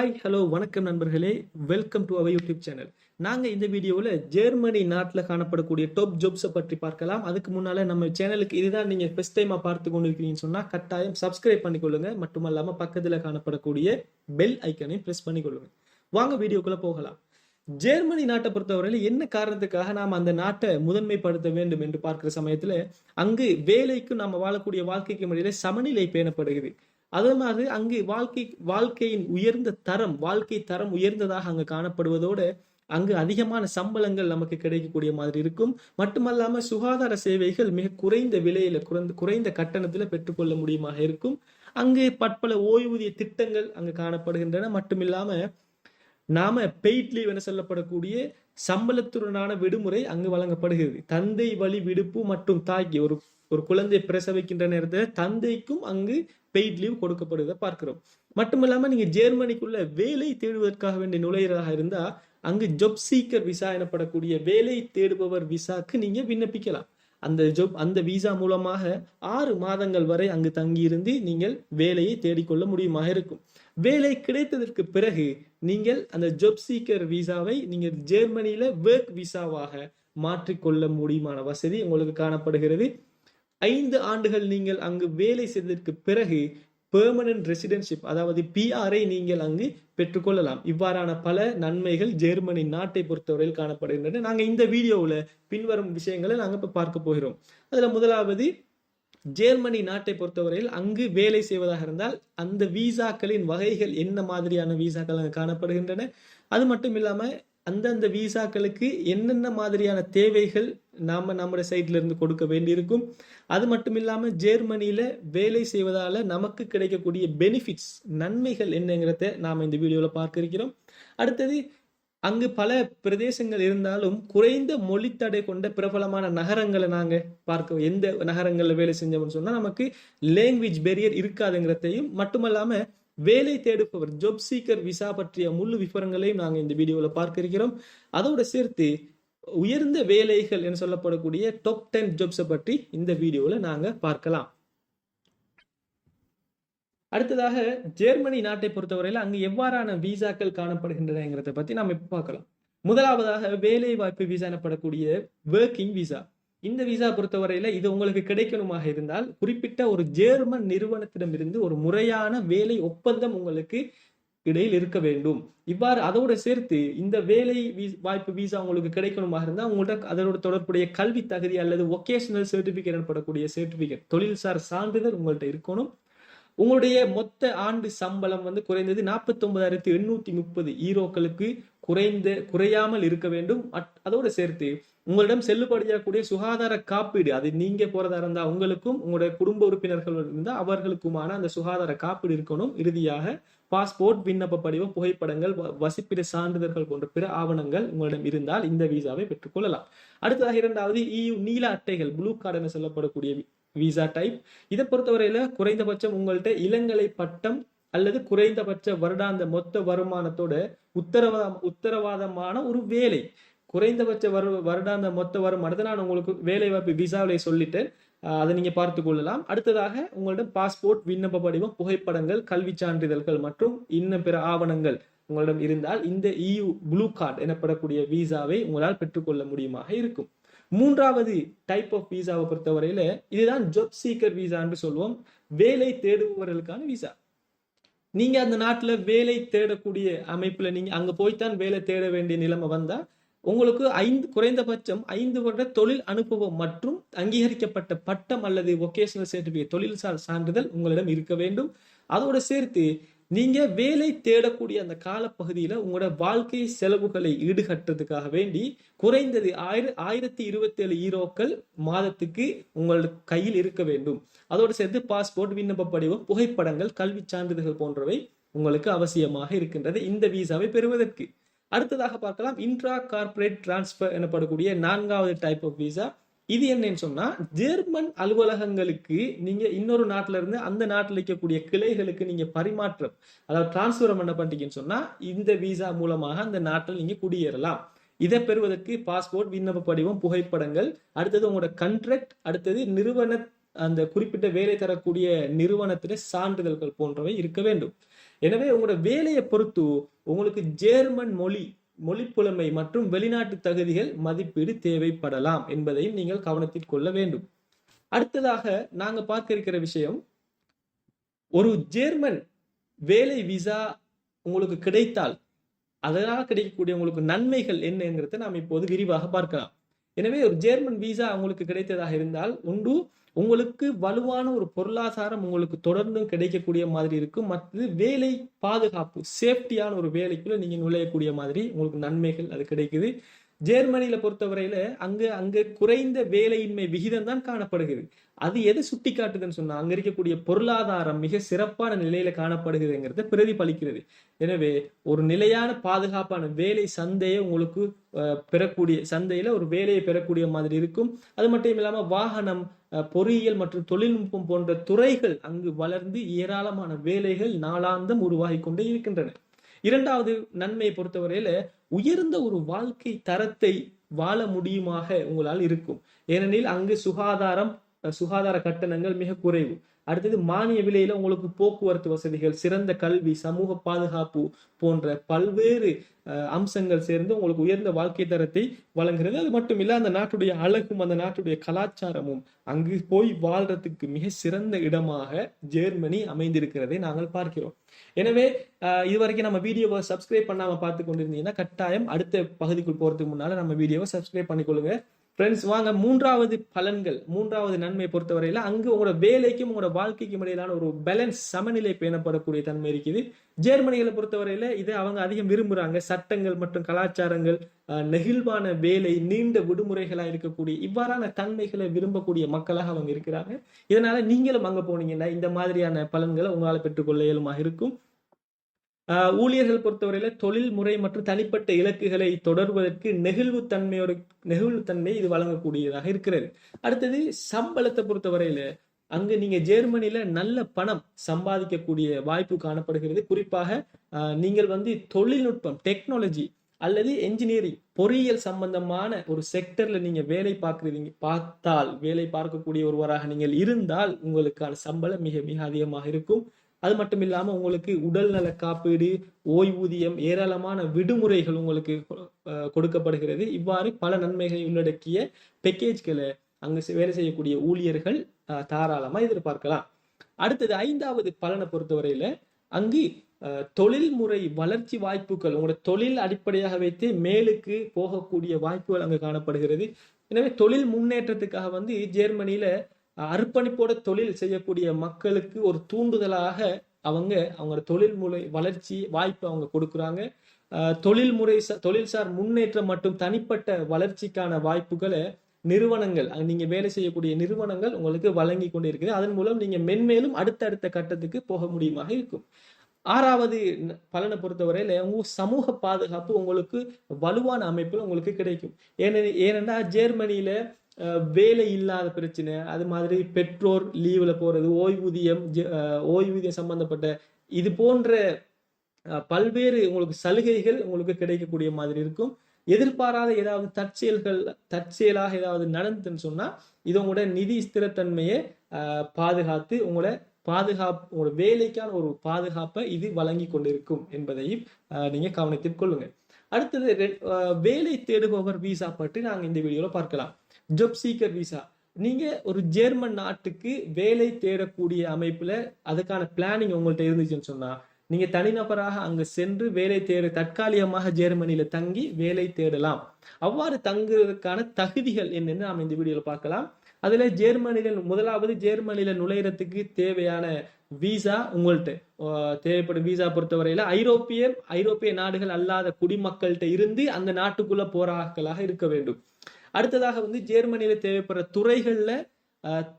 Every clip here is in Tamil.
ஹாய் ஹலோ வணக்கம் நண்பர்களே. Welcome to our YouTube channel நாங்கள் இந்த வீடியோவில் ஜெர்மனி நாட்டில் காணப்படக்கூடிய டாப் ஜாப்ஸை பற்றி பார்க்கலாம். அதுக்கு முன்னால் நம்ம சேனலுக்கு இதுதான் நீங்கள் ஃபஸ்ட் டைமாக பார்த்து கொண்டு இருக்கீங்கன்னு சொன்னால் கட்டாயம் சப்ஸ்கிரைப் பண்ணிக்கொள்ளுங்க. மட்டுமல்லாமல் பக்கத்தில் காணப்படக்கூடிய பெல் ஐக்கனையும் ப்ரெஸ் பண்ணிக்கொள்ளுங்க. வாங்க வீடியோக்குள்ளே போகலாம். ஜெர்மனி நாட்டை பொறுத்தவரையில் என்ன காரணத்துக்காக நாம் அந்த நாட்டை முதன்மைப்படுத்த வேண்டும் என்று பார்க்கிற சமயத்தில் அங்கு வேலைக்கும் நம்ம வாழக்கூடிய வாழ்க்கைக்கு இடையில சமநிலை பேணப்படுகிறது. அதே மாதிரி அங்கு வாழ்க்கை வாழ்க்கையின் உயர்ந்த தரம் வாழ்க்கை தரம் உயர்ந்ததாக அங்கு காணப்படுவதோடு அங்கு அதிகமான சம்பளங்கள் நமக்கு கிடைக்கக்கூடிய மாதிரி இருக்கும். மட்டுமல்லாமல் சுகாதார சேவைகள் மிக குறைந்த விலையில குறைந்த குறைந்த கட்டணத்துல பெற்றுக்கொள்ள முடியுமாக இருக்கும். அங்கு பற்பல ஓய்வூதிய திட்டங்கள் அங்கு காணப்படுகின்றன. மட்டுமில்லாம நாம பெய்ட் லீவ் என சொல்லப்படக்கூடிய சம்பளத்துடனான விடுமுறை அங்கு வழங்கப்படுகிறது. தந்தை வழி விடுப்பு மற்றும் தாய்க்கு ஒரு ஒரு குழந்தை பிரசவிக்கின்ற நேரத்தில் தந்தைக்கும் அங்கு பெய்ட் லீவ் கொடுக்கப்படுவதை பார்க்கிறோம். மட்டுமில்லாமல் நீங்கள் ஜெர்மனிக்குள்ள வேலை தேடுவதற்காக வேண்டிய நுழையிறதாக இருந்தால் அங்கு ஜொப் சீக்கர் விசா எனப்படக்கூடிய வேலை தேடுபவர் விசாக்கு நீங்கள் விண்ணப்பிக்கலாம். அந்த ஜொப் அந்த விசா மூலமாக ஆறு மாதங்கள் வரை அங்கு தங்கியிருந்து நீங்கள் வேலையை தேடிக்கொள்ள முடியுமாக இருக்கும். வேலை கிடைத்ததற்கு பிறகு நீங்கள் அந்த ஜொப் சீக்கர் விசாவை நீங்கள் ஜெர்மனியில ஒர்க் விசாவாக மாற்றிக்கொள்ள முடியுமான வசதி உங்களுக்கு காணப்படுகிறது. ஐந்து ஆண்டுகள் நீங்கள் அங்கு வேலை செய்ததற்கு பிறகு பெர்மனன்ட் ரெசிடென்ஷிப் அதாவது பிஆரை நீங்கள் அங்கு பெற்றுக்கொள்ளலாம். இவ்வாறான பல நன்மைகள் ஜெர்மனி நாட்டை பொறுத்தவரையில் காணப்படுகின்றன. நாங்கள் இந்த வீடியோவில் பின்வரும் விஷயங்களை நாங்கள் இப்போ பார்க்க போகிறோம். அதில் முதலாவது ஜெர்மனி நாட்டை பொறுத்தவரையில் அங்கு வேலை செய்வதாக இருந்தால் அந்த விசாக்களின் வகைகள் என்ன மாதிரியான வீசாக்கள் அங்கு காணப்படுகின்றன? அது மட்டும் இல்லாமல் அந்தந்த விசாக்களுக்கு என்னென்ன மாதிரியான தேவைகள் நாம் நம்முடைய சைட்லேருந்து கொடுக்க வேண்டியிருக்கும். அது மட்டும் இல்லாமல் ஜெர்மனியில் வேலை செய்வதால் நமக்கு கிடைக்கக்கூடிய பெனிஃபிட்ஸ் நன்மைகள் என்னங்கிறத நாம் இந்த வீடியோவில் பார்க்க இருக்கிறோம் அடுத்தது அங்கு பல பிரதேசங்கள் இருந்தாலும் குறைந்த மொழித்தடை கொண்ட பிரபலமான நகரங்களை நாங்கள் பார்க்க எந்த நகரங்களில் வேலை செஞ்சோம்னு சொன்னால் நமக்கு லேங்குவேஜ் பெரியர் இருக்காதுங்கிறதையும் மட்டுமல்லாமல் வேலை தேடுப்பவர் ஜொப் சீக்கர் விசா பற்றிய முழு விவரங்களையும் நாங்கள் இந்த வீடியோவில் பார்க்க இருக்கிறோம் அதோட சேர்த்து உயர்ந்த வேலைகள் என்று சொல்லப்படக்கூடிய டாப் டென் ஜாப்ஸை பற்றி இந்த வீடியோவில் நாங்கள் பார்க்கலாம். அடுத்ததாக ஜெர்மனி நாட்டை பொறுத்தவரையில் அங்கு எவ்வாறான விசாக்கள் காணப்படுகின்றனங்கிறத பற்றி நாம் இப்போ பார்க்கலாம். முதலாவதாக வேலை வாய்ப்பு விசா எனப்படக்கூடிய ஒர்க்கிங் விசா இந்த விசா பொறுத்தவரையில இது உங்களுக்கு கிடைக்கணுமாக இருந்தால் குறிப்பிட்ட ஒரு ஜெர்மன் நிறுவனத்திடமிருந்து ஒரு முறையான வேலை ஒப்பந்தம் உங்களுக்கு இடையில் இருக்க வேண்டும். இவ்வாறு அதோட சேர்த்து இந்த வேலை வாய்ப்பு வீசா உங்களுக்கு கிடைக்கணுமாக இருந்தால் உங்கள்கிட்ட அதோட தொடர்புடைய கல்வி தகுதி அல்லது ஒகேஷனல் சர்டிபிகேட் எனப்படக்கூடிய சர்டிபிகேட் தொழில்சார் சான்றிதழ் உங்கள்கிட்ட இருக்கணும். உங்களுடைய மொத்த ஆண்டு சம்பளம் வந்து குறைந்தது நாற்பத்தொன்பதாயிரத்தி எண்ணூத்தி முப்பது ஈரோக்களுக்கு குறைந்த குறையாமல் இருக்க வேண்டும். அதோடு சேர்த்து உங்களிடம் செல்லுபடியாகக்கூடிய சுகாதார காப்பீடு அது நீங்க போறதா இருந்தா உங்களுக்கும் உங்களுடைய குடும்ப உறுப்பினர்கள் இருந்தால் அவர்களுக்குமான அந்த சுகாதார காப்பீடு இருக்கணும். இறுதியாக பாஸ்போர்ட் விண்ணப்ப படிவம் புகைப்படங்கள் வசிப்பிட சான்றிதழ்கள் போன்ற பிற ஆவணங்கள் உங்களிடம் இருந்தால் இந்த விசாவை பெற்றுக்கொள்ளலாம் அடுத்ததாக இரண்டாவது இயு நீல அட்டைகள் ப்ளூ கார்டு என சொல்லப்படக்கூடிய விசா டைப் இதை பொறுத்தவரையில குறைந்தபட்சம் உங்கள்கிட்ட இளங்கலை பட்டம் அல்லது குறைந்தபட்ச வருடாந்த மொத்த வருமானத்தோட உத்தரவா உத்தரவாதமான ஒரு வேலை. குறைந்தபட்ச வரு வருடாந்த மொத்த வருமானத்தை நான் உங்களுக்கு வேலை வாய்ப்பு விசாவிலே சொல்லிட்டு அதை நீங்க பார்த்து கொள்ளலாம். அடுத்ததாக உங்களிடம் பாஸ்போர்ட் விண்ணப்ப படிவம் புகைப்படங்கள் கல்வி சான்றிதழ்கள் மற்றும் இன்னும் பிற ஆவணங்கள் உங்களிடம் இருந்தால் இந்த இயு ப்ளூ கார்டு எனப்படக்கூடிய விசாவை உங்களால் பெற்றுக்கொள்ள முடியுமாக இருக்கும். மூன்றாவது டைப் ஆஃப் விசாவை பொறுத்தவரையில இதுதான் ஜாப் சீக்கர் விசான்னு சொல்லுவோம் வேலை தேடுபவர்களுக்கான விசா நீங்க அந்த நாட்டுல வேலை தேடக்கூடிய அமைப்புல நீங்க அங்க போய்த்தான் வேலை தேட வேண்டிய நிலைமை வந்தா உங்களுக்கு ஐந்து குறைந்தபட்சம் ஐந்து வருட தொழில் அனுபவம் மற்றும் அங்கீகரிக்கப்பட்ட பட்டம் அல்லது ஒகேஷனல் சர்டிபிகேட் தொழில்சார் சான்றிதழ் உங்களிடம் இருக்க வேண்டும். அதோட சேர்த்து நீங்க வேலை தேடக்கூடிய அந்த காலப்பகுதியில உங்களோட வாழ்க்கை செலவுகளை ஈடுகட்டுறதுக்காக வேண்டி குறைந்தது ஆயிர ஆயிரத்தி இருபத்தி ஏழு ஈரோக்கள் மாதத்துக்கு உங்களோட கையில் இருக்க வேண்டும். அதோடு சேர்த்து பாஸ்போர்ட் விண்ணப்ப படிவம் புகைப்படங்கள் கல்வி சான்றிதழ்கள் போன்றவை உங்களுக்கு அவசியமாக இருக்கின்றது. இந்த விசாவை பெறுவதற்கு. அடுத்ததாக பார்க்கலாம் இன்ட்ரா கார்பரேட் டிரான்ஸ்பர் எனப்படக்கூடிய நான்காவது டைப் ஆஃப் விசா இது என்னன்னு சொன்னா ஜெர்மன் அலுவலகங்களுக்கு நீங்க இன்னொரு நாட்டில இருந்து அந்த நாட்டில் இருக்கக்கூடிய கிளைகளுக்கு நீங்க பரிமாற்றம் அதாவது டிரான்ஸ்பர் என்ன பண்ணிட்டீங்கன்னு சொன்னா இந்த விசா மூலமாக அந்த நாட்டில் நீங்க குடியேறலாம். இதை பெறுவதற்கு பாஸ்போர்ட் விண்ணப்ப படிவம் புகைப்படங்கள் அடுத்தது உங்களோட கண்ட்ராக்ட் அடுத்தது நிறுவன அந்த குறிப்பிட்ட வேலை தரக்கூடிய நிறுவனத்தின சான்றிதழ்கள் போன்றவை இருக்க வேண்டும். எனவே உங்களோட வேலையை பொறுத்து உங்களுக்கு ஜேர்மன் மொழி மொழிப்புலமை மற்றும் வெளிநாட்டு தகுதிகள் மதிப்பீடு தேவைப்படலாம் என்பதையும் நீங்கள் கவனத்தில் கொள்ள வேண்டும். அடுத்ததாக நாங்க பார்க்க இருக்கிற விஷயம் ஒரு ஜேர்மன் வேலை விசா உங்களுக்கு கிடைத்தால் அதனால் கிடைக்கக்கூடிய உங்களுக்கு நன்மைகள் என்னங்கிறத நாம் இப்போது விரிவாக பார்க்கலாம். எனவே ஒரு ஜேர்மன் விசா உங்களுக்கு கிடைத்ததாக இருந்தால் உண்டு. உங்களுக்கு வலுவான ஒரு பொருளாதாரம் உங்களுக்கு தொடர்ந்தும் கிடைக்கக்கூடிய மாதிரி இருக்கும். மற்றது வேலை பாதுகாப்பு சேஃப்டியான ஒரு வேலைக்குள்ள நீங்க நுழையக்கூடிய மாதிரி உங்களுக்கு நன்மைகள் அது கிடைக்குது. ஜெர்மனியில் பொறுத்தவரையில் அங்கு அங்கே குறைந்த வேலையின்மை விகிதம் தான் காணப்படுகிறது. அது எதை சுட்டி காட்டுதுன்னு சொன்னால் அங்கே இருக்கக்கூடிய பொருளாதாரம் மிக சிறப்பான நிலையில் காணப்படுகிறதுங்கிறத பிரதிபலிக்கிறது. எனவே ஒரு நிலையான பாதுகாப்பான வேலை சந்தையை உங்களுக்கு பெறக்கூடிய சந்தையில் ஒரு வேலையை பெறக்கூடிய மாதிரி இருக்கும். அது மட்டும் இல்லாமல் வாகனம் பொறியியல் மற்றும் தொழில்நுட்பம் போன்ற துறைகள் அங்கு வளர்ந்து ஏராளமான வேலைகள் நாளாந்தம் உருவாகி கொண்டே இருக்கின்றன. இரண்டாவது நன்மையை பொறுத்தவரையில உயர்ந்த ஒரு வாழ்க்கை தரத்தை வாழ முடியுமாக உங்களால் இருக்கும். ஏனெனில் அங்கு சுகாதாரம் சுகாதார கட்டணங்கள் மிக குறைவு. அடுத்தது மானிய விலையில உங்களுக்கு போக்குவரத்து வசதிகள் சிறந்த கல்வி சமூக பாதுகாப்பு போன்ற பல்வேறு அம்சங்கள் சேர்ந்து உங்களுக்கு உயர்ந்த வாழ்க்கை தரத்தை வழங்குகிறது. அது மட்டும் இல்ல அந்த நாட்டுடைய அழகும் அந்த நாட்டுடைய கலாச்சாரமும் அங்கு போய் வாழ்றதுக்கு மிக சிறந்த இடமாக ஜெர்மனி அமைந்திருக்கிறதை நாங்கள் பார்க்கிறோம். எனவே இதுவரைக்கும் நம்ம வீடியோவை சப்ஸ்கிரைப் பண்ணாம பார்த்து கொண்டிருந்தீங்கன்னா கட்டாயம் அடுத்த பகுதிக்குள் போறதுக்கு முன்னால நம்ம வீடியோவை சப்ஸ்கிரைப் பண்ணிக்கொள்ளுங்க. ஃப்ரெண்ட்ஸ் வாங்க மூன்றாவது பலன்கள் மூன்றாவது நன்மை பொறுத்தவரையில் அங்கு உங்களோட வேலைக்கும் உங்களோட வாழ்க்கைக்கும் இடையிலான ஒரு பேலன்ஸ் சமநிலை பேணப்படக்கூடிய தன்மை இருக்குது. ஜெர்மனிகளை பொறுத்தவரையில இதை அவங்க அதிகம் விரும்புகிறாங்க சட்டங்கள் மற்றும் கலாச்சாரங்கள் நெகிழ்வான வேலை நீண்ட விடுமுறைகளாக இருக்கக்கூடிய இவ்வாறான தன்மைகளை விரும்பக்கூடிய மக்களாக அவங்க இருக்கிறாங்க. இதனால நீங்களும் அங்கே போனீங்கன்னா இந்த மாதிரியான பலன்களை உங்களால் பெற்றுக்கொள்ள இயலுமாக இருக்கும். ஊழியர்கள் பொறுத்தவரையில தொழில் முறை மற்றும் தனிப்பட்ட இலக்குகளை தொடர்வதற்கு நெகிழ்வுத்தன்மையோட நெகிழ்வுத்தன்மை இது வழங்கக்கூடியதாக இருக்கிறது. அடுத்தது சம்பளத்தை பொறுத்தவரையில அங்கு நீங்க ஜெர்மனியில நல்ல பணம் சம்பாதிக்கக்கூடிய வாய்ப்பு காணப்படுகிறது. குறிப்பாக நீங்கள் வந்து தொழில்நுட்பம் டெக்னாலஜி அல்லது என்ஜினியரிங் பொறியியல் சம்பந்தமான ஒரு செக்டர்ல நீங்க வேலை பார்க்குறீங்க பார்த்தால் வேலை பார்க்கக்கூடிய ஒருவராக நீங்கள் இருந்தால் உங்களுக்கான சம்பளம் மிக மிக அதிகமாக இருக்கும். அது மட்டும் இல்லாமல் உங்களுக்கு உடல் நல காப்பீடு ஓய்வூதியம் ஏராளமான விடுமுறைகள் உங்களுக்கு கொடுக்கப்படுகிறது. இவ்வாறு பல நன்மைகளை உள்ளடக்கிய பேக்கேஜ்களை அங்கு வேலை செய்யக்கூடிய ஊழியர்கள் தாராளமாக எதிர்பார்க்கலாம். அடுத்தது ஐந்தாவது பலனை பொறுத்தவரையில அங்கு தொழில்முறை வளர்ச்சி வாய்ப்புகள் உங்களோட தொழில் அடிப்படையாக வைத்து மேலுக்கு போகக்கூடிய வாய்ப்புகள் அங்கு காணப்படுகிறது. எனவே தொழில் முன்னேற்றத்துக்காக வந்து ஜெர்மனியில அர்ப்பணிப்போட தொழில் செய்யக்கூடிய மக்களுக்கு ஒரு தூண்டுதலாக அவங்க அவங்களோட தொழில் முறை வளர்ச்சி வாய்ப்பு அவங்க கொடுக்குறாங்க. தொழில்முறை தொழில்சார் முன்னேற்றம் மற்றும் தனிப்பட்ட வளர்ச்சிக்கான வாய்ப்புகளை நிறுவனங்கள் நீங்க வேலை செய்யக்கூடிய நிறுவனங்கள் உங்களுக்கு வழங்கி கொண்டு இருக்குது அதன் மூலம் நீங்க மென்மேலும் அடுத்தடுத்த கட்டத்துக்கு போக முடியுமாக இருக்கும். ஆறாவது பலனை பொறுத்தவரையில உங்க சமூக பாதுகாப்பு உங்களுக்கு வலுவான அமைப்பில் உங்களுக்கு கிடைக்கும். ஏனெனில் ஏனென்றா ஜெர்மனியில வேலை இல்லாத பிரச்சனை அது மாதிரி பெற்றோர் லீவ்ல போறது ஓய்வூதியம் ஓய்வூதியம் சம்பந்தப்பட்ட இது போன்ற பல்வேறு உங்களுக்கு சலுகைகள் உங்களுக்கு கிடைக்கக்கூடிய மாதிரி இருக்கும். எதிர்பாராத ஏதாவது தற்செயல்கள் தற்செயலாக ஏதாவது நடந்துன்னு சொன்னால் இது உங்களோட நிதி ஸ்திரத்தன்மையை பாதுகாத்து உங்களோட பாதுகாப்பு உங்களோட வேலைக்கான ஒரு பாதுகாப்பை இது வழங்கி கொண்டிருக்கும் என்பதையும் நீங்கள் கவனத்தில் கொள்ளுங்கள் அடுத்தது வேலை தேடுபவர் விசா பற்றி நாங்கள் இந்த வீடியோவில் பார்க்கலாம். ஜப் சீக்கர் விசா நீங்கள் ஒரு ஜெர்மன் நாட்டுக்கு வேலை தேடக்கூடிய அமைப்பில் அதுக்கான பிளானிங் உங்கள்கிட்ட இருந்துச்சுன்னு சொன்னால் நீங்கள் தனிநபராக அங்கே சென்று வேலை தேட தற்காலிகமாக ஜெர்மனியில் தங்கி வேலை தேடலாம். அவ்வாறு தங்குறதுக்கான தகுதிகள் என்னென்னு நாம் இந்த வீடியோவில் பார்க்கலாம். அதில் ஜெர்மனியில் முதலாவது ஜெர்மனியில் நுழையிறதுக்கு தேவையான விசா உங்கள்கிட்ட தேவைப்படும் விசா பொறுத்தவரையில ஐரோப்பிய ஐரோப்பிய நாடுகள் அல்லாத குடிமக்கள்கிட்ட இருந்து அந்த நாட்டுக்குள்ள போராக்களாக இருக்க வேண்டும். அடுத்ததாக வந்து ஜெர்மனியில தேவைப்படுற துறைகள்ல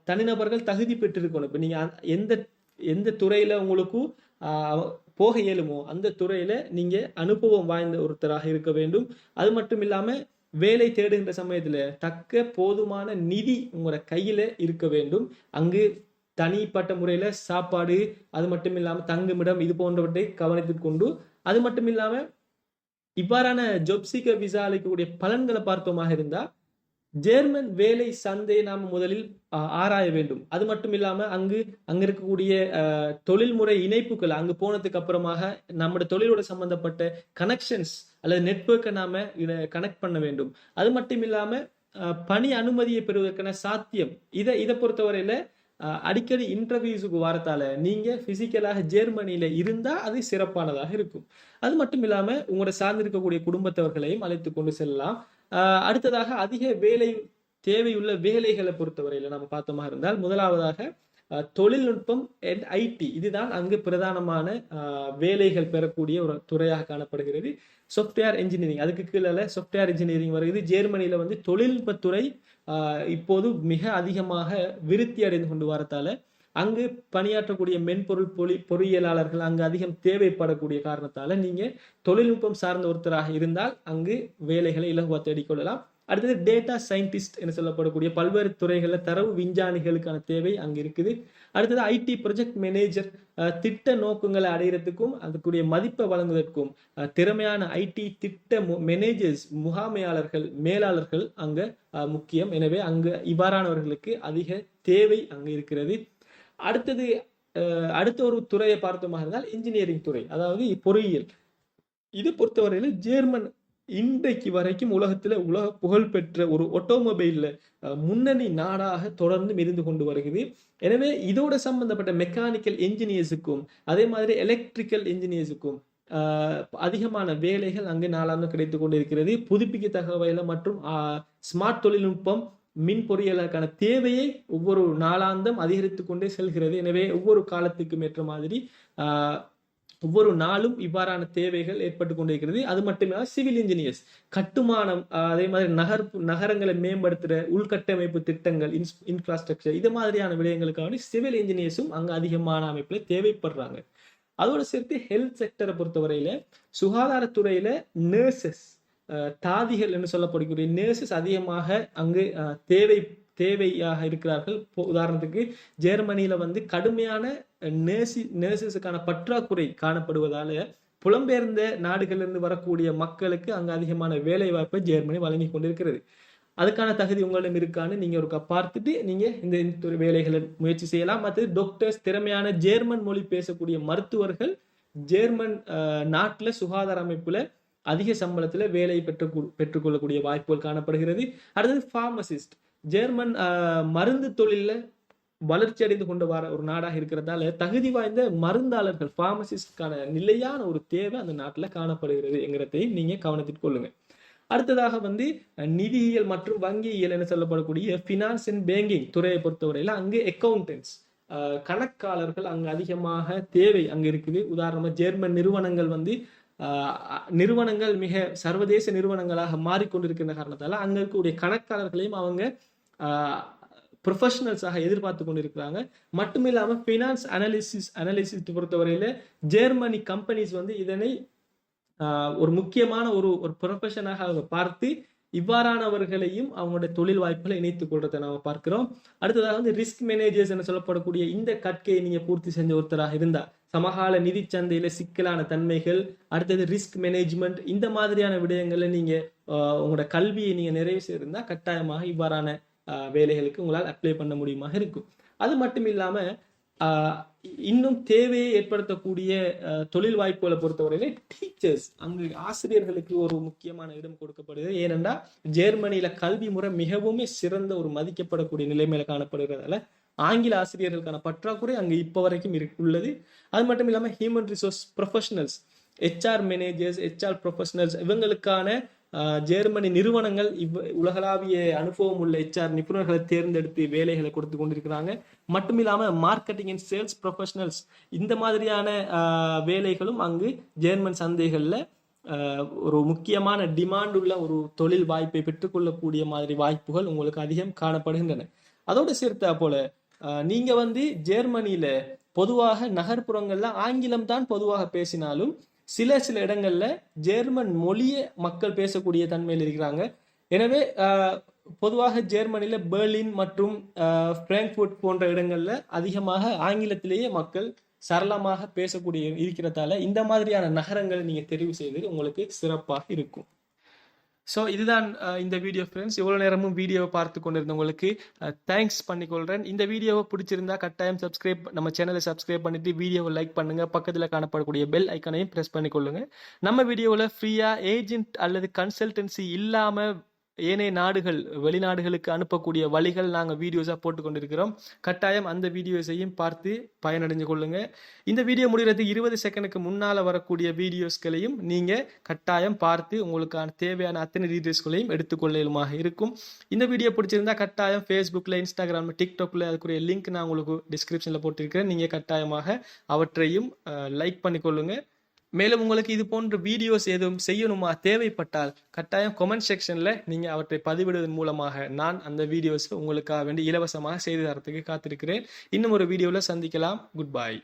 தனிநபர்கள் தகுதி பெற்றிருக்கணும். இப்ப நீங்க எந்த எந்த துறையில உங்களுக்கும் போக இயலுமோ அந்த துறையில நீங்க அனுபவம் வாய்ந்த ஒருத்தராக இருக்க வேண்டும். அது மட்டும் இல்லாம வேலை தேடுகின்ற சமயத்துல தக்க போதுமான நிதி உங்களோட கையில இருக்க வேண்டும். அங்கு தனிப்பட்ட முறையில் சாப்பாடு அது மட்டும் இல்லாமல் தங்குமிடம் இது போன்றவற்றை கவனித்து கொண்டு அது மட்டும் இல்லாமல் இவ்வாறான ஜொப்சிக விசா அளிக்கக்கூடிய பலன்களை பார்த்தோமாக இருந்தால் ஜேர்மன் வேலை சந்தையை நாம் முதலில் ஆராய வேண்டும். அது மட்டும் இல்லாமல் அங்கு அங்கே இருக்கக்கூடிய தொழில்முறை இணைப்புகள் அங்கு போனதுக்கு அப்புறமாக நம்முடைய தொழிலோட சம்பந்தப்பட்ட கனெக்ஷன்ஸ் அல்லது நெட்வொர்க்கை நாம கனெக்ட் பண்ண வேண்டும். அது மட்டும் இல்லாமல் பணி அனுமதியை பெறுவதற்கான சாத்தியம் இதை இதை பொறுத்தவரையில அடிக்கடி இன்டர்வியூஸுக்கு வரத்தால நீங்கள் ஃபிசிக்கலாக ஜெர்மனியில் இருந்தால் அது சிறப்பானதாக இருக்கும். அது மட்டும் இல்லாமல் உங்களோட சார்ந்திருக்கக்கூடிய குடும்பத்தவர்களையும் அழைத்து கொண்டு செல்லலாம். அடுத்ததாக அதிக வேலை தேவையுள்ள வேலைகளை பொறுத்தவரையில் நம்ம பார்த்தோமா இருந்தால் முதலாவதாக தொழில்நுட்பம் அண்ட் ஐடி இதுதான் அங்கு பிரதானமான வேலைகள் பெறக்கூடிய ஒரு துறையாக காணப்படுகிறது. சாஃப்ட்வேர் இன்ஜினியரிங் அதுக்கு கீழே சாஃப்ட்வேர் இன்ஜினியரிங் வருகிறது. ஜெர்மனியில் வந்து தொழில்நுட்பத்துறை இப்போது மிக அதிகமாக விருத்தி அடைந்து கொண்டு வரத்தால அங்கு பணியாற்றக்கூடிய மென்பொருள் பொறி பொறியியலாளர்கள் அங்கு அதிகம் தேவைப்படக்கூடிய காரணத்தால நீங்க தொழில்நுட்பம் சார்ந்த ஒருத்தராக இருந்தால் அங்கு வேலைகளை இலகுவாக தேடிக்கொள்ளலாம். அடுத்தது டேட்டா சயின்டிஸ்ட் என்று சொல்லப்படக்கூடிய பல்வேறு துறைகளில் தரவு விஞ்ஞானிகளுக்கான தேவை அங்கு இருக்குது. அடுத்தது ஐடி ப்ரொஜெக்ட் மேனேஜர் திட்ட நோக்கங்களை அடையிறதுக்கும் அதுக்குரிய மதிப்பை வழங்குவதற்கும் அஹ், திறமையான ஐடி திட்ட மேனேஜர்ஸ் முகாமையாளர்கள் மேலாளர்கள் அங்க அஹ், முக்கியம். எனவே அங்கு இவ்வாறானவர்களுக்கு அதிக தேவை அங்கு இருக்கிறது. அடுத்தது அடுத்த ஒரு துறையை பார்த்தோமாக இருந்தால் இன்ஜினியரிங் துறை அதாவது பொறியியல். இது பொறுத்தவரையில் ஜேர்மன் இன்றைக்கு வரைக்கும் உலகத்தில் உலக புகழ்பெற்ற ஒரு ஆட்டோமொபைலில் முன்னணி நாடாக தொடர்ந்து இருந்து கொண்டு வருகிறது. எனவே இதோட சம்பந்தப்பட்ட மெக்கானிக்கல் என்ஜினியர்ஸுக்கும் அதே மாதிரி எலக்ட்ரிக்கல் என்ஜினியர்ஸுக்கும் அதிகமான வேலைகள் அங்கு நாளாக கிடைத்து கொண்டிருக்கிறது. புதுப்பிக்கத்தக்க வகையில மற்றும் ஸ்மார்ட் தொழில்நுட்பம் மின் பொறியியலுக்கான தேவையை ஒவ்வொரு நாளாந்தம் அதிகரித்து கொண்டே செல்கிறது. எனவே ஒவ்வொரு காலத்துக்கும் ஏற்ற மாதிரி ஒவ்வொரு நாளும் இவ்வாறான தேவைகள் ஏற்பட்டு கொண்டிருக்கிறது. அது மட்டுமில்லாமல் சிவில் இன்ஜினியர்ஸ் கட்டுமானம் அதே மாதிரி நகர் நகரங்களை மேம்படுத்துற உள்கட்டமைப்பு திட்டங்கள் இன்ஸ் இன்ஃப்ராஸ்ட்ரக்சர் இது மாதிரியான விடயங்களுக்காக சிவில் இன்ஜினியர்ஸும் அங்கே அதிகமான அமைப்புல தேவைப்படுறாங்க. அதோட சேர்த்து ஹெல்த் செக்டரை பொறுத்தவரையில சுகாதாரத்துறையில நர்சஸ் தாதிகள் என்று சொல்லப்படக்கூடிய நர்சஸ் அதிகமாக அங்கு அஹ், தேவை தேவையாக இருக்கிறார்கள். உதாரணத்துக்கு ஜெர்மனியில் வந்து கடுமையான நேசி நர்சஸுக்கான பற்றாக்குறை காணப்படுவதால் புலம்பெயர்ந்த நாடுகளிலிருந்து வரக்கூடிய மக்களுக்கு அங்கு அதிகமான வேலைவாய்ப்பை ஜெர்மனி வழங்கி கொண்டிருக்கிறது. அதுக்கான தகுதி உங்களிடம் இருக்கான்னு நீங்க ஒரு பார்த்துட்டு நீங்க இந்த துறை வேலைகளை முயற்சி செய்யலாம். மற்றது டாக்டர்ஸ் திறமையான ஜேர்மன் மொழி பேசக்கூடிய மருத்துவர்கள் ஜேர்மன் நாட்டில் சுகாதார அமைப்புல அதிக சம்பளத்துல வேலை பெற்று பெற்றுக்கொள்ளக்கூடிய வாய்ப்புகள் காணப்படுகிறது. அடுத்தது ஃபார்மசிஸ்ட் ஜெர்மன் மருந்து தொழிலில் வளர்ச்சி அடைந்து கொண்டு வர ஒரு நாடாக இருக்கிறதால தகுதி வாய்ந்த மருந்தாளர்கள் ஃபார்மசிஸ்டுக்கான நிலையான ஒரு தேவை அந்த நாட்டில் காணப்படுகிறது என்கிறதையும் நீங்கள் கவனத்தில் கொள்ளுங்க. அடுத்ததாக வந்து நிதியியல் மற்றும் வங்கியியல் என சொல்லப்படக்கூடிய ஃபினான்ஸ் அண்ட் பேங்கிங் துறையை பொறுத்தவரையில அங்கே அக்கௌண்டன்ஸ் கணக்காளர்கள் அங்கு அதிகமாக தேவை அங்கே இருக்குது. உதாரணமாக ஜெர்மன் நிறுவனங்கள் வந்து நிறுவனங்கள் மிக சர்வதேச நிறுவனங்களாக மாறிக்கொண்டிருக்கின்ற காரணத்தால் அங்க இருக்கக்கூடிய கணக்காளர்களையும் அவங்க ப்ரொஃபஷனல்ஸாக எதிர்பார்த்து கொண்டிருக்கிறாங்க. மட்டும் இல்லாமல் ஃபினான்ஸ் அனாலிசிஸ் அனாலிசிஸ் பொறுத்தவரையில ஜெர்மனி கம்பெனிஸ் வந்து இதனை ஒரு முக்கியமான ஒரு ஒரு ப்ரொஃபஷனாக அவங்க பார்த்து இவ்வாறானவர்களையும் அவங்களுடைய தொழில் வாய்ப்புகளை இணைத்துக் கொள்றதை நாம பார்க்கிறோம். அடுத்ததாக வந்து ரிஸ்க் மேனேஜர்ஸ் என சொல்லப்படக்கூடிய இந்த கற்கையை நீங்க பூர்த்தி செஞ்ச ஒருத்தராக இருந்தா சமகால நிதி சந்தையில சிக்கலான தன்மைகள் அடுத்தது ரிஸ்க் மேனேஜ்மெண்ட் இந்த மாதிரியான விடயங்களை நீங்க உங்களோட கல்வியை நீங்க நிறைவு செய்திருந்தா கட்டாயமாக இவ்வாறான வேலைகளுக்கு உங்களால் அப்ளை பண்ண முடியுமாக இருக்கும். அது மட்டும் இல்லாம ஆஹ் இன்னும் தேவையை ஏற்படுத்தக்கூடிய தொழில் வாய்ப்புகளை பொறுத்தவரையில டீச்சர்ஸ் அங்கு ஆசிரியர்களுக்கு ஒரு முக்கியமான இடம் கொடுக்கப்படுது ஏனென்றா ஜெர்மனியில கல்வி முறை மிகவும் சிறந்த ஒரு மதிக்கப்படக்கூடிய நிலைமையில காணப்படுகிறதால ஆங்கில ஆசிரியர்களுக்கான பற்றாக்குறை அங்கு இப்போ வரைக்கும் உள்ளது. அது மட்டும் இல்லாமல் human resource professionals HR managers HR professionals இவங்களுக்கான ஜெர்மனி நிறுவனங்கள் இவ் உலகளாவிய அனுபவம் உள்ள ஹெச்ஆர் நிபுணர்களை தேர்ந்தெடுத்து வேலைகளை கொடுத்து கொண்டிருக்கிறாங்க. மட்டும் இல்லாமல் மார்க்கெட்டிங் அண்ட் சேல்ஸ் ப்ரொஃபஷனல்ஸ் இந்த மாதிரியான வேலைகளும் அங்கு ஜெர்மன் சந்தைகளில் ஒரு முக்கியமான டிமாண்ட் உள்ள ஒரு தொழில் வாய்ப்பை பெற்றுக்கொள்ளக்கூடிய மாதிரி வாய்ப்புகள் உங்களுக்கு அதிகம் காணப்படுகின்றன. அதோடு சேர்த்தா போல நீங்கள் நீங்க வந்து ஜெர்மனியில பொதுவாக நகர்ப்புறங்கள்ல ஆங்கிலம் தான் பொதுவாக பேசினாலும் சில சில இடங்களில் ஜெர்மன் மொழியை மக்கள் பேசக்கூடிய தன்மையில் இருக்கிறாங்க. எனவே பொதுவாக ஜெர்மனியில் பெர்லின் மற்றும் ஆஹ், போன்ற இடங்களில் அதிகமாக ஆங்கிலத்திலேயே மக்கள் சரளமாக பேசக்கூடிய இருக்கிறதால இந்த மாதிரியான நகரங்களை நீங்கள் தெரிவு செய்வது உங்களுக்கு சிறப்பாக இருக்கும். ஸோ இதுதான் இந்த வீடியோ ஃப்ரெண்ட்ஸ் இவ்வளோ நேரமும் வீடியோவை பார்த்து கொண்டிருந்தவங்களுக்கு தேங்க்ஸ் பண்ணிக்கொள்கிறேன் இந்த வீடியோவை பிடிச்சிருந்தா கட்டாயம் சப்ஸ்கிரைப் நம்ம சேனலை சப்ஸ்கிரைப் பண்ணிவிட்டு வீடியோவை லைக் பண்ணுங்கள் பக்கத்தில் காணப்படக்கூடிய பெல் ஐக்கனையும் ப்ரெஸ் பண்ணிக்கொள்ளுங்கள் நம்ம வீடியோவில் ஃப்ரீயாக ஏஜென்ட் அல்லது கன்சல்டன்சி இல்லாமல் ஏனைய நாடுகள் வெளிநாடுகளுக்கு அனுப்பக்கூடிய வழிகள் நாங்கள் வீடியோஸாக போட்டு கொண்டிருக்கிறோம் கட்டாயம் அந்த வீடியோஸையும் பார்த்து பயனடைஞ்சு கொள்ளுங்க. இந்த வீடியோ முடிகிறதுக்கு இருபது செகண்டுக்கு முன்னால் வரக்கூடிய வீடியோஸ்களையும் நீங்கள் கட்டாயம் பார்த்து உங்களுக்கான தேவையான அத்தனை டீட்டெயில்ஸ்களையும் எடுத்துக்கொள்ளலுமாக இருக்கும். இந்த வீடியோ பிடிச்சிருந்தா கட்டாயம் ஃபேஸ்புக்கில் இன்ஸ்டாகிராம் டிக்டாக்ல அதுக்குரிய லிங்க் நான் உங்களுக்கு டிஸ்கிரிப்ஷனில் போட்டிருக்கிறேன். நீங்கள் கட்டாயமாக அவற்றையும் லைக் பண்ணிக்கொள்ளுங்கள் மேலும் உங்களுக்கு இது போன்ற வீடியோஸ் எதுவும் செய்யணுமா? தேவைப்பட்டால் கட்டாயம் கமெண்ட் செக்ஷனில் நீங்கள் அவற்றை பதிவிடுவதன் மூலமாக நான் அந்த வீடியோஸ் உங்களுக்காக வேண்டி இலவசமாக செய்து தரத்துக்கு காத்திருக்கிறேன். இன்னும் ஒரு வீடியோவில் சந்திக்கலாம். குட் பாய்